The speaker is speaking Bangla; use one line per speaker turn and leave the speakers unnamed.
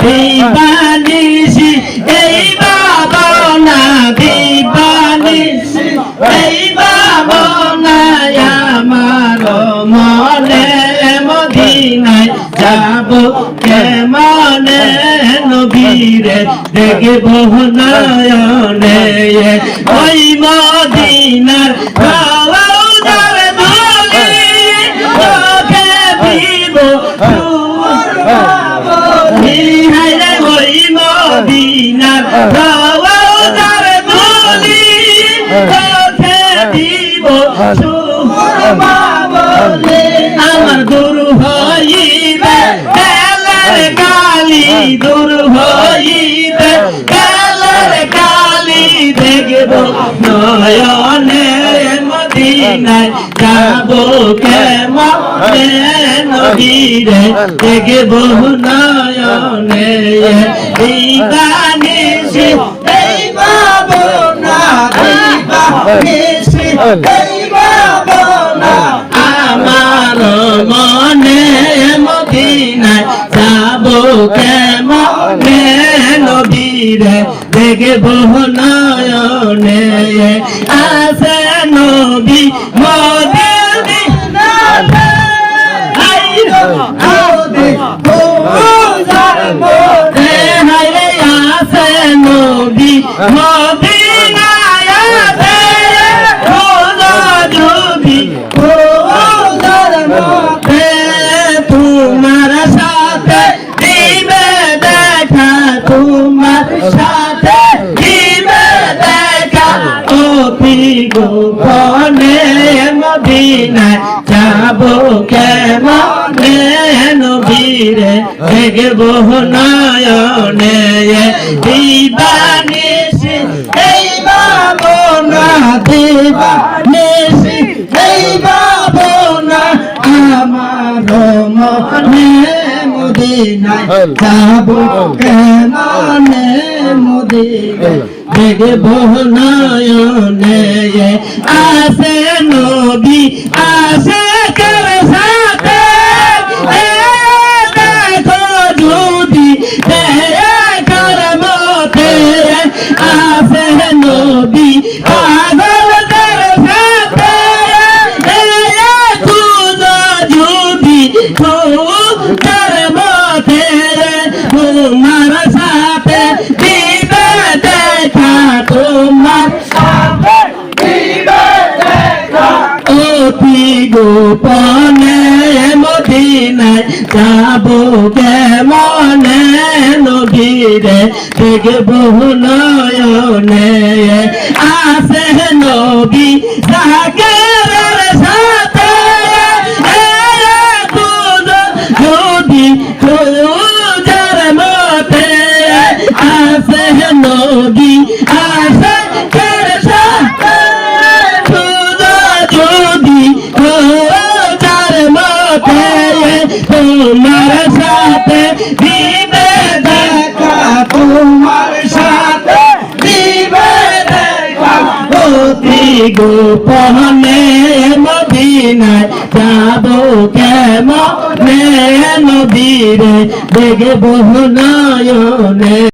দিবানিসি এই বাবনা দিবানিসি এই বাবনায় আমার মনে মদিনায় কেমনে নবীরে দেখব নয়নে ওই মদিনার ধুলি চোখে দিব আমার দূর হইবে কালার কালি দূর হইবে কালার কালি দেখব নয়নে মদিনায় যাব কেমনে নদীরে দেখব নয়নে এই গানে সে আমার মনে মদিনায় যাব কেমনে নয়নে আসে নবী মদিনা মদিনায় যাব কেমনে? নবীরে দেখব নয়নে। দিবানি এই বাবনা দিবানিসি মদিনায় যাব কেমনে মদিনায় দেখব নয়নে আসে নবী আসে কার সাথে দেখো যদি দেখার মতে আসে নবী পাগল কার সাথে খুদা যদি খুদার তোমার অতি গোপনে মদিনায় যাব কেমনে নবীরে? দেখব নয়নে আসে নবী সাগরের সাথে। যদি তোমার সাথে দিবে দেখা তোমার সাথে দিবে দেখা অতি গোপনে মদিনায় যাব কেমনে? নদীরে দেখব নয়নে।